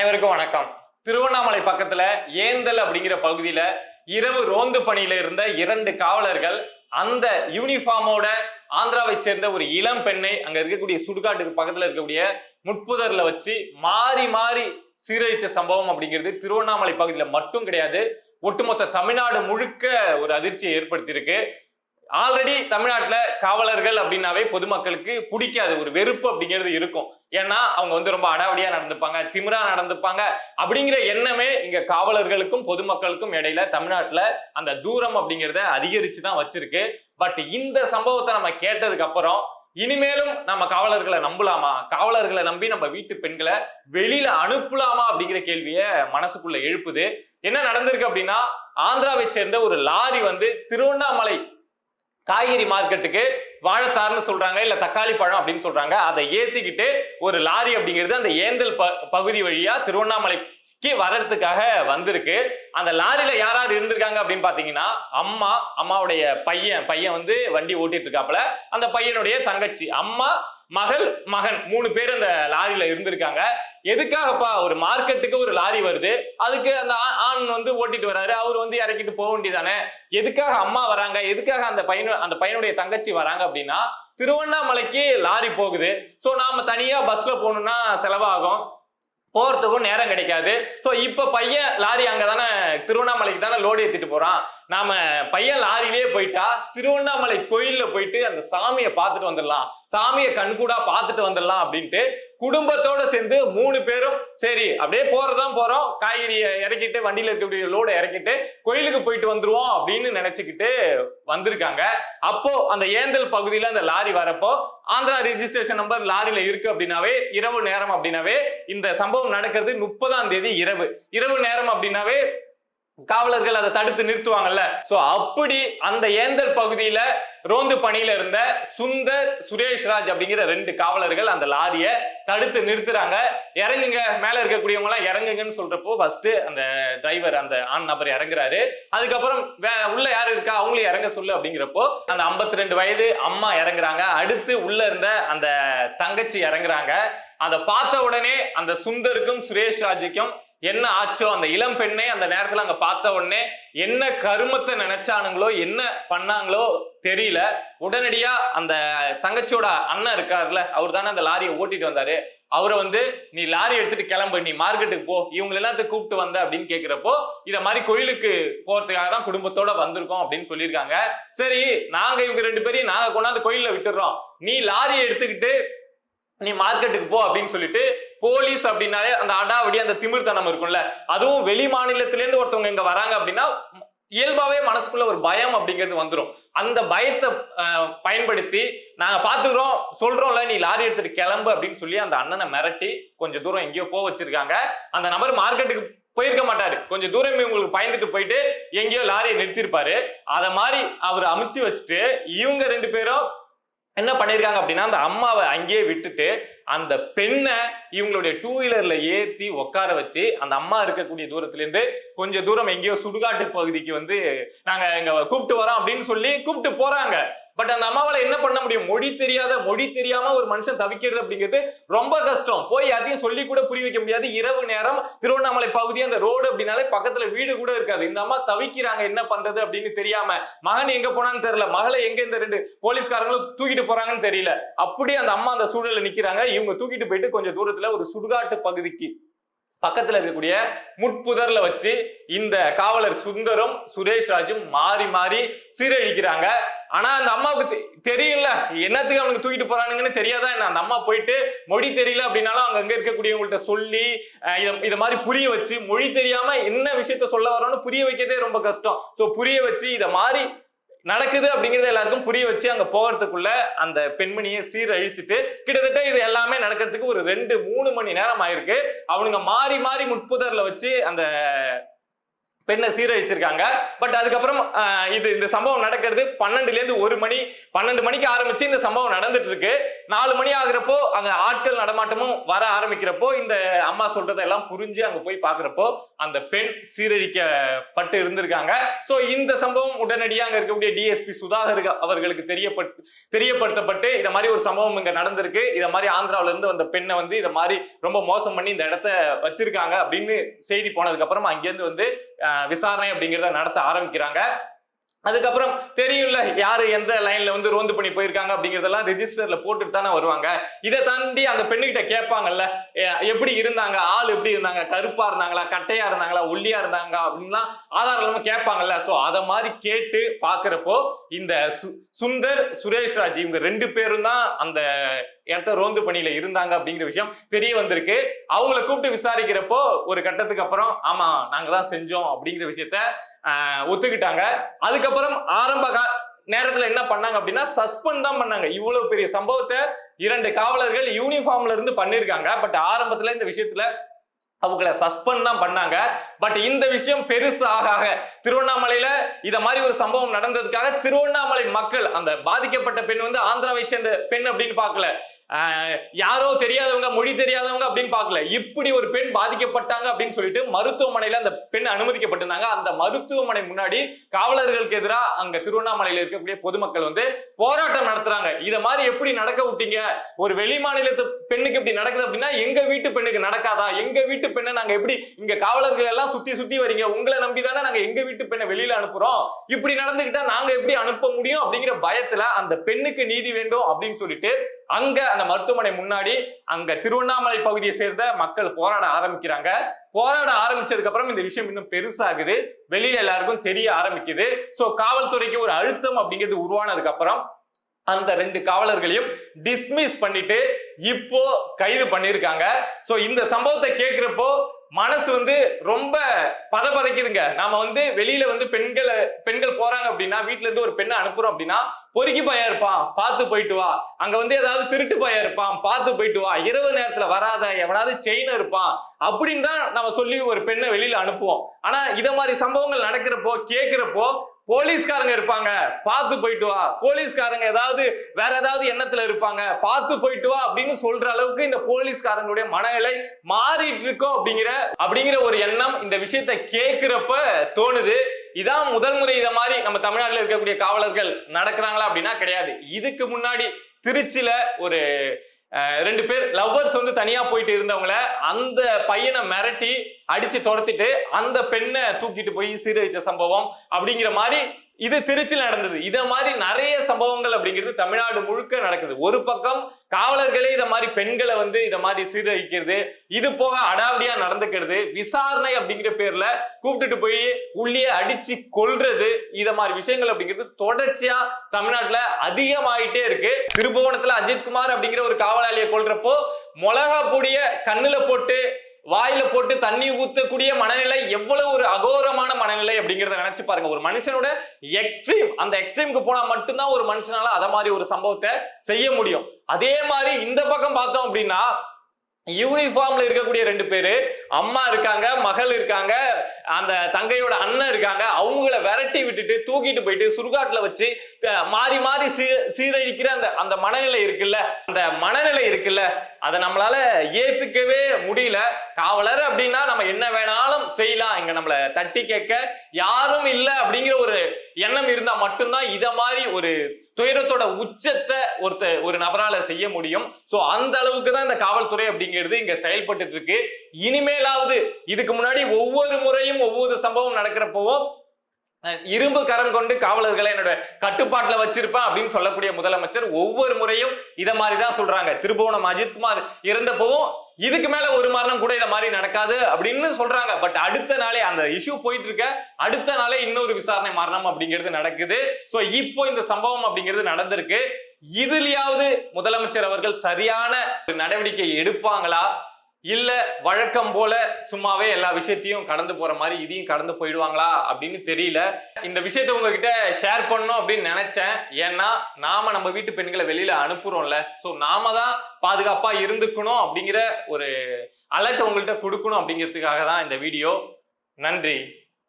அனைவருக்கும் வணக்கம். திருவண்ணாமலை பக்கத்துல ஏந்தல் அப்படிங்கிற பகுதியில இரவு ரோந்து பணியில இருந்த இரண்டு காவலர்கள் அந்த யூனிஃபார்மோட ஆந்திராவை சேர்ந்த ஒரு இளம் பெண்ணை அங்க இருக்கக்கூடிய சுடுகாட்டுக்கு பக்கத்துல இருக்கக்கூடிய முட்புதர்ல வச்சு மாறி மாறி சீரழிச்ச சம்பவம் அப்படிங்கிறது திருவண்ணாமலை பகுதியில மட்டும் கிடையாது. ஒட்டுமொத்த தமிழ்நாடு முழுக்க ஒரு அதிர்ச்சியை ஏற்படுத்தியிருக்கு. ஆல்ரெடி தமிழ்நாட்டுல காவலர்கள் அப்படின்னாவே பொதுமக்களுக்கு பிடிக்காது. ஒரு வெறுப்பு அப்படிங்கிறது இருக்கும். ஏன்னா அவங்க வந்து ரொம்ப அடாவடியா நடந்துப்பாங்க திமிரா நடந்துப்பாங்க அப்படிங்கிற எண்ணமே இங்க காவலர்களுக்கும் பொதுமக்களுக்கும் இடையில தமிழ்நாட்டுல அந்த தூரம் அப்படிங்கிறத அதிகரிச்சு தான் வச்சிருக்கு. பட் இந்த சம்பவத்தை நம்ம கேட்டதுக்கு அப்புறம் இனிமேலும் நம்ம காவலர்களை நம்பலாமா? காவலர்களை நம்பி நம்ம வீட்டு பெண்களை வெளியில அனுப்பலாமா அப்படிங்கிற கேள்விய மனசுக்குள்ள எழுப்புது. என்ன நடந்திருக்கு அப்படின்னா ஆந்திராவை சேர்ந்த ஒரு லாரி வந்து திருவண்ணாமலை காய்கறி மார்க்கெட்டுக்கு வாழைத்தார்னு சொல்றாங்க இல்ல தக்காளி பழம் அப்படின்னு சொல்றாங்க அதை ஏத்திக்கிட்டு ஒரு லாரி அப்படிங்கிறது அந்த ஏந்தல் ப- பகுதி வழியா திருவண்ணாமலைக்கு வர்றதுக்காக வந்திருக்கு. அந்த லாரியில யாராவது இருந்திருக்காங்க அப்படின்னு பாத்தீங்கன்னா அம்மா அம்மாவுடைய பையன் பையன் வந்து வண்டி ஓட்டிட்டு இருக்காப்புல. அந்த பையனுடைய தங்கச்சி அம்மா மகள் மகன் மூணு பேர் அந்த லாரியில இருந்திருக்காங்க. எதுக்காகப்பா ஒரு மார்க்கெட்டுக்கு ஒரு லாரி வருது? அதுக்கு அந்த ஆண் வந்து ஓட்டிட்டு வராரு. அவர் வந்து இறக்கிட்டு போக வேண்டியதானே? எதுக்காக அம்மா வராங்க? எதுக்காக அந்த பையனு அந்த பையனுடைய தங்கச்சி வராங்க அப்படின்னா திருவண்ணாமலைக்கு லாரி போகுது. சோ நாம தனியா பஸ்ல போகணும்னா செலவாகும். போறதுக்கும் நேரம் கிடைக்காது. சோ இப்ப பையன் லாரி அங்கதானே திருவண்ணாமலைக்கு தானே லோடு ஏத்திட்டு போறான். நாம பையன் லாரியிலே போயிட்டா திருவண்ணாமலை கோயில்ல போயிட்டு அந்த சாமியை பார்த்துட்டு வந்துடலாம். சாமியை கண்கூடா பார்த்துட்டு வந்துடலாம் அப்படின்ட்டு குடும்பத்தோட சேர்ந்து மூணு பேரும் சரி அப்படியே போறதான் போறோம். காய்கறியை இறக்கிட்டு வண்டியில இருக்கக்கூடிய லோடை இறக்கிட்டு கோயிலுக்கு போயிட்டு வந்துருவோம் அப்படின்னு நினைச்சுக்கிட்டு வந்திருக்காங்க. அப்போ அந்த ஏந்தல் பகுதியில அந்த லாரி வரப்போ ஆந்திரா ரிஜிஸ்ட்ரேஷன் நம்பர் லாரியில இருக்கு அப்படின்னாவே இரவு நேரம் அப்படின்னாவே இந்த சம்பவம் நடக்கிறது முப்பதாம் தேதி இரவு. இரவு நேரம் அப்படின்னாவே காவலர்கள் அதை தடுத்து நிறுத்துவாங்கல்ல. சோ அப்படி அந்த ஏந்தல் பகுதியில ரோந்து பணியில இருந்த சுந்தர் சுரேஷ் ராஜ் அப்படிங்கிற ரெண்டு காவலர்கள் அந்த லாரிய தடுத்து நிறுத்துறாங்க. இறங்குங்க மேல இருக்கக்கூடியவங்க எல்லாம் இறங்குங்கன்னு சொல்றப்போ ஃபர்ஸ்ட் அந்த டிரைவர் அந்த ஆண் நபர் இறங்குறாரு. அதுக்கப்புறம் வே- உள்ள யாரு இருக்கா? அவங்களையும் இறங்க சொல்லு அப்படிங்கிறப்போ அந்த 52 ரெண்டு வயது அம்மா இறங்குறாங்க. அடுத்து உள்ள இருந்த அந்த தங்கச்சி இறங்குறாங்க. அதை பார்த்த உடனே அந்த சுந்தருக்கும் சுரேஷ் ராஜுக்கும் என்ன ஆச்சோ அந்த இளம் பெண்ணை அந்த நேரத்துல அங்க பார்த்த உடனே என்ன கருமத்தை நினைச்சானுங்களோ என்ன பண்ணாங்களோ தெரியல. உடனடியா அந்த தங்கச்சியோட அண்ணன் இருக்காருல்ல அவர் தானே அந்த லாரியை ஓட்டிட்டு வந்தாரு. அவரை வந்து நீ லாரி எடுத்துட்டு கிளம்பு நீ மார்க்கெட்டுக்கு போ. இவங்க எல்லாத்தையும் கூப்பிட்டு வந்த? அப்படின்னு கேக்குறப்போ இத மாதிரி கோயிலுக்கு போறதுக்காக தான் குடும்பத்தோட வந்திருக்கோம் அப்படின்னு சொல்லியிருக்காங்க. சரி நாங்க இவங்க ரெண்டு பேரையும் நாங்க கொண்டாந்து கோயில்ல விட்டுறோம். நீ லாரியை எடுத்துக்கிட்டு நீ மார்க்கெட்டுக்கு போ அப்படின்னு சொல்லிட்டு போலீஸ் அப்படின்னாலே அந்த அடாவடி அந்த திமிர்த்தனம் இருக்கும்ல. அதுவும் வெளி மாநிலத்திலேருந்து ஒருத்தவங்க இங்க வராங்க அப்படின்னா இயல்பாவே மனசுக்குள்ள ஒரு பயம் அப்படிங்கிறது வந்துடும் அந்த பயத்தை பயன்படுத்தி நாங்க பாத்துக்கிறோம் சொல்றோம்ல நீ லாரி எடுத்துட்டு கிளம்பு அப்படின்னு சொல்லி அந்த அண்ணனை மிரட்டி கொஞ்சம் தூரம் எங்கேயோ போக வச்சிருக்காங்க. அந்த நபர் மார்க்கெட்டுக்கு போயிருக்க மாட்டாரு. கொஞ்சம் தூரம் இவங்களுக்கு பயந்துட்டு போயிட்டு எங்கேயோ லாரியை நிறுத்திருப்பாரு அத மாதிரி அவர் அமுச்சு வச்சுட்டு இவங்க ரெண்டு பேரும் என்ன பண்ணிருக்காங்க அப்படின்னா அந்த அம்மாவை அங்கேயே விட்டுட்டு அந்த பெண்ணை இவங்களுடைய டூ வீலர்ல ஏத்தி உட்கார வச்சு அந்த அம்மா இருக்கக்கூடிய தூரத்துல இருந்து கொஞ்சம் தூரம் எங்கேயோ சுடுகாட்டு பகுதிக்கு வந்து நாங்க இங்க கூப்பிட்டு வரோம் அப்படின்னு சொல்லி கூப்பிட்டு போறாங்க. பட் அந்த அம்மாவால என்ன பண்ண முடியும்? மொழி தெரியாத மொழி தெரியாம ஒரு மனுஷன் தவிக்கிறது அப்படிங்கிறது ரொம்ப கஷ்டம். போய் அதையும் சொல்லி கூட புரிய வைக்க முடியாது. இரவு நேரம் திருவண்ணாமலை பகுதி அந்த ரோடு அப்படின்னாலே பக்கத்துல வீடு கூட இருக்காது. இந்த அம்மா தவிக்கிறாங்க என்ன பண்றது அப்படின்னு தெரியாம. மகன் எங்க போனான்னு தெரியல. மகளை எங்க இந்த ரெண்டு போலீஸ்காரங்களும் தூக்கிட்டு போறாங்கன்னு தெரியல. அப்படியே அந்த அம்மா அந்த சூழல்ல நிக்கிறாங்க. இவங்க தூக்கிட்டு போயிட்டு கொஞ்சம் தூரத்துல ஒரு சுடுகாட்டு பகுதிக்கு பக்கத்துல இருக்கக்கூடிய முட்புதர்ல வச்சு இந்த காவலர் சுந்தரும் சுரேஷ் ராஜும் மாறி மாறி சீரழிக்கிறாங்க. ஆனா அந்த அம்மாவுக்கு தெரியல. என்னத்துக்கு அவனுக்கு தூக்கிட்டு போறானுங்கன்னு தெரியாதா என்ன? அந்த அம்மா போயிட்டு மொழி தெரியல அப்படின்னாலும் அங்க அங்க இருக்கக்கூடியவங்கள்ட்ட சொல்லி இத மாதிரி புரிய வச்சு மொழி தெரியாம என்ன விஷயத்த சொல்ல வரோன்னு புரிய வைக்கிறதே ரொம்ப கஷ்டம். சோ புரிய வச்சு இத மாதிரி நடக்குது அப்படிங்கறத எல்லாருக்கும் புரிய வச்சு அங்க போகிறதுக்குள்ள அந்த பெண்மணியை சீரழிச்சிட்டு கிட்டத்தட்ட இது எல்லாமே நடக்கிறதுக்கு ஒரு ரெண்டு மூணு மணி நேரம் ஆயிருக்கு. அவனுங்க மாறி மாறி முட்புதர்ல வச்சு அந்த பெண்ணை சீரழிச்சிருக்காங்க. பட் அதுக்கப்புறம் இது இந்த சம்பவம் நடக்கிறது பன்னெண்டுலேருந்து ஒரு மணி பன்னெண்டு மணிக்கு ஆரம்பிச்சு இந்த சம்பவம் நடந்துட்டு இருக்கு. நாலு மணி ஆகுறப்போ அங்க ஆட்கள் நடமாட்டமும் வர ஆரம்பிக்கிறப்போ இந்த அம்மா சொல்றதெல்லாம் புரிஞ்சு அங்க போய் பாக்குறப்போ அந்த பெண் சீரழிக்கப்பட்டு இருந்திருக்காங்க. சோ இந்த சம்பவம் உடனடியாக அங்க இருக்கக்கூடிய டிஎஸ்பி சுதாகர் அவர்களுக்கு தெரியப்பட்டு தெரியப்படுத்தப்பட்டு இந்த மாதிரி ஒரு சம்பவம் இங்க நடந்திருக்கு. இத மாதிரி ஆந்திராவில இருந்து வந்த பெண்ணை வந்து இத மாதிரி ரொம்ப மோசம் பண்ணி இந்த இடத்த வச்சிருக்காங்க அப்படின்னு செய்தி போனதுக்கு அப்புறம் அங்கிருந்து வந்து விசாரணை அப்படிங்கிறத நடத்த ஆரம்பிக்கிறாங்க. அதுக்கப்புறம் தெரியும்ல யாரு எந்த லைன்ல வந்து ரோந்து பண்ணி போயிருக்காங்க அப்படிங்கறதெல்லாம் ரெஜிஸ்டர்ல போட்டுட்டு தானே வருவாங்க. இதை தாண்டி அந்த பெண்ணுகிட்ட கேட்பாங்கல்ல எப்படி இருந்தாங்க? ஆள் எப்படி இருந்தாங்க? கருப்பா இருந்தாங்களா? கட்டையா இருந்தாங்களா? ஒல்லியா இருந்தாங்க? அப்படின்லாம் ஆதாரம் இல்லாம கேட்பாங்கல்ல. சோ அதை மாதிரி கேட்டு பாக்குறப்போ இந்த சு- சுந்தர் சுரேஷ் ராஜ் இவங்க ரெண்டு பேரும் தான் அந்த இடத்த ரோந்து பணியில இருந்தாங்க அப்படிங்கிற விஷயம் தெரிய வந்திருக்கு. அவங்கள கூப்பிட்டு விசாரிக்கிறப்போ ஒரு கட்டத்துக்கு அப்புறம் ஆமா நாங்க தான் செஞ்சோம் அப்படிங்கிற விஷயத்த ஒத்துக்கிட்டாங்க. அதுக்கப்புறம் ஆரம்ப கா- நேரத்துல என்ன பண்ணாங்க அப்படின்னா சஸ்பெண்ட் தான் பண்ணாங்க. இவ்வளவு பெரிய சம்பவத்தை இரண்டு காவலர்கள் யூனிஃபார்ம்ல இருந்து பண்ணிருக்காங்க. பட் ஆரம்பத்துல இந்த விஷயத்துல அவங்கள சஸ்பெண்ட் தான் பண்ணாங்க. பட் இந்த விஷயம் பெருசு ஆக ஆக திருவண்ணாமலையில இத மாதிரி ஒரு சம்பவம் நடந்ததுக்காக திருவண்ணாமலை மக்கள் அந்த பாதிக்கப்பட்ட பெண் வந்து ஆந்திராவை சேர்ந்த பெண் அப்படின்னு பார்க்கல. யாரோ தெரியாதவங்க மொழி தெரியாதவங்க அப்படின்னு பார்க்கல. இப்படி ஒரு பெண் பாதிக்கப்பட்டாங்க அப்படின்னு சொல்லிட்டு மருத்துவமனையில அந்த பெண் அனுமதிக்கப்பட்டிருந்தாங்க. அந்த மருத்துவமனை முன்னாடி காவலர்களுக்கு எதிராக அங்க திருவண்ணாமலையில இருக்கக்கூடிய பொதுமக்கள் வந்து போராட்டம் நடத்துறாங்க. இத மாதிரி எப்படி நடக்க விட்டீங்க? ஒரு வெளி மாநிலத்து பெண்ணுக்கு இப்படி நடக்குது அப்படின்னா எங்க வீட்டு பெண்ணுக்கு நடக்காதா? எங்க வீட்டு பெண்ணை நாங்க எப்படி இங்க காவலர்கள் எல்லாம் சுத்தி சுத்தி வரீங்க? உங்களை நம்பி தானே நாங்க எங்க வீட்டு பெண்ணை வெளியில அனுப்புறோம்? இப்படி நடந்துகிட்டா நாங்க எப்படி அனுப்ப முடியும் அப்படிங்கிற பயத்துல அந்த பெண்ணுக்கு நீதி வேண்டும் அப்படின்னு சொல்லிட்டு அங்க அந்த மருத்துவமனை முன்னாடி அங்க திருவண்ணாமலை பகுதியை சேர்ந்த மக்கள் போராட ஆரம்பிக்கிறாங்க. போராட ஆரம்பிச்சதுக்கு அப்புறம் இந்த விஷயம் இன்னும் பெருசாகுது. வெளியில எல்லாருக்கும் தெரிய ஆரம்பிக்குது. சோ காவல்துறைக்கு ஒரு அழுத்தம் அப்படிங்கிறது உருவானதுக்கு அப்புறம் அந்த ரெண்டு காவலர்களையும் டிஸ்மிஸ் பண்ணிட்டு இப்போ கைது பண்ணிருக்காங்க சோ இந்த சம்பவத்தை கேட்கிறப்போ மனசு வந்து ரொம்ப பதபதைக்குதுங்க. நாம வந்து வெளியில வந்து பெண்களை பெண்கள் போறாங்க அப்படின்னா வீட்டுல இருந்து ஒரு பெண்ணை அனுப்புறோம் அப்படின்னா பொறுக்கி பையா இருப்பான் பார்த்து போயிட்டு வா. அங்க வந்து ஏதாவது திருட்டு பையா இருப்பான் பார்த்து போயிட்டு வா. இரவு நேரத்துல வராத எவனாவது செயின் இருப்பான் அப்படின்னு தான் நம்ம சொல்லி ஒரு பெண்ணை வெளியில அனுப்புவோம். ஆனா இத மாதிரி சம்பவங்கள் நடக்கிறப்போ கேட்கிறப்போ போலீஸ்காரங்க இருப்பாங்க. பார்த்து போயிட்டு வா. போலீஸ்காரங்க ஏதாவது வேற ஏதாவது எண்ணத்துல இருப்பாங்க. பார்த்து போயிட்டு வா அப்படின்னு சொல்ற அளவுக்கு இந்த போலீஸ்காரங்களுடைய மனநிலை மாறிட்டு இருக்கோம் அப்படிங்கிற அப்படிங்கிற ஒரு எண்ணம் இந்த விஷயத்த கேட்கிறப்ப தோணுது. இதான் முதல் முறை இதை மாதிரி நம்ம தமிழ்நாட்டில் இருக்கக்கூடிய காவலர்கள் நடக்கிறாங்களா அப்படின்னா கிடையாது. இதுக்கு முன்னாடி திருச்சியில ஒரு ரெண்டு பேர் லவ்வர்ஸ் வந்து தனியா போயிட்டு இருந்தவங்கள அந்த பையனை மிரட்டி அடிச்சு துரத்திட்டு அந்த பெண்ணை தூக்கிட்டு போய் சீரழிச்ச சம்பவம் அப்படிங்கிற மாதிரி இது திருச்சியில் நடந்தது. இத மாதிரி நிறைய சம்பவங்கள் அப்படிங்கிறது தமிழ்நாடு முழுக்க நடக்குது. ஒரு பக்கம் காவலர்களே இதை மாதிரி பெண்களை வந்து இதை மாதிரி சீரழிக்கிறது இது போக அடாவடியா நடந்துக்கிறது விசாரணை அப்படிங்கிற பேர்ல கூப்பிட்டுட்டு போய் உள்ளே அடிச்சு கொல்றது இத மாதிரி விஷயங்கள் அப்படிங்கிறது தொடர்ச்சியா தமிழ்நாட்டுல அதிகமாயிட்டே இருக்கு. திருபுவனத்துல அஜித்குமார் அப்படிங்கிற ஒரு காவலாளியை கொள்றப்போ மிளகா பொடிய கண்ணுல போட்டு வாயில போட்டு தண்ணி ஊத்தக்கூடிய மனநிலை எவ்வளவு ஒரு அகோரமான மனநிலை அப்படிங்கிறத நினைச்சு பாருங்க. ஒரு மனுஷனோட எக்ஸ்ட்ரீம் அந்த எக்ஸ்ட்ரீமுக்கு போனா மட்டும்தான் ஒரு மனுஷனால அத மாதிரி ஒரு சம்பவத்தை செய்ய முடியும். அதே மாதிரி இந்த பக்கம் பார்த்தோம் அப்படின்னா யூனிஃபார்ம்ல இருக்கக்கூடிய ரெண்டு பேரு. அம்மா இருக்காங்க மகள் இருக்காங்க அந்த தங்கையோட அண்ணன் இருக்காங்க. அவங்கள விரட்டி விட்டுட்டு தூக்கிட்டு போயிட்டு சுடுகாட்டுல வச்சு மாறி மாறி சீரழிக்கிற அந்த அந்த மனநிலை இருக்குல்ல? அந்த மனநிலை இருக்குல்ல? அதை நம்மளால ஏத்துக்கவே முடியல. காவலர் அப்படின்னா நம்ம என்ன வேணாலும் செய்யலாம். இங்க நம்மள தட்டி கேட்க யாரும் இல்லை அப்படிங்கிற ஒரு எண்ணம் இருந்தா மட்டும்தான் இத மாதிரி ஒரு துயரத்தோட உச்சத்தை ஒருத்த ஒரு நபரால செய்ய முடியும். சோ அந்த அளவுக்கு தான் இந்த காவல்துறை அப்படிங்கிறது இங்க செயல்பட்டு இருக்கு. இனிமேலாவது இதுக்கு முன்னாடி ஒவ்வொரு முறையும் ஒவ்வொரு சம்பவம் நடக்கிறப்பவும் இரும்பு கரம் கொண்டு காவலர்களை என்னோட கட்டுப்பாட்டுல வச்சிருப்பேன் அப்படின்னு சொல்லக்கூடிய முதலமைச்சர் ஒவ்வொரு முறையும் இதை மாதிரி தான் சொல்றாங்க. திருபுவனம் அஜித்குமார் இறந்தப்பவும் இதுக்கு மேல ஒரு மரணம் கூட இதை மாதிரி நடக்காது அப்படின்னு சொல்றாங்க. பட் அடுத்த நாளே அந்த இஷ்யூ போயிட்டு இருக்க அடுத்த நாளே இன்னொரு விசாரணை மரணம் அப்படிங்கிறது நடக்குது. ஸோ இப்போ இந்த சம்பவம் அப்படிங்கிறது நடந்திருக்கு. இதுலயாவது முதலமைச்சர் அவர்கள் சரியான ஒரு நடவடிக்கை எடுப்பாங்களா? இல்லை வழக்கம் போல சும்மாவே எல்லா விஷயத்தையும் கடந்து போற மாதிரி இதையும் கடந்து போயிடுவாங்களா அப்படின்னு தெரியல. இந்த விஷயத்தை உங்ககிட்ட ஷேர் பண்ணணும் அப்படின்னு நினைச்சேன். ஏன்னா நாம நம்ம வீட்டு பெண்களை வெளியில அனுப்புறோம்ல. ஸோ நாம தான் பாதுகாப்பா இருந்துக்கணும் அப்படிங்கிற ஒரு அலர்ட் உங்கள்கிட்ட கொடுக்கணும் அப்படிங்கிறதுக்காக தான் இந்த வீடியோ நன்றி.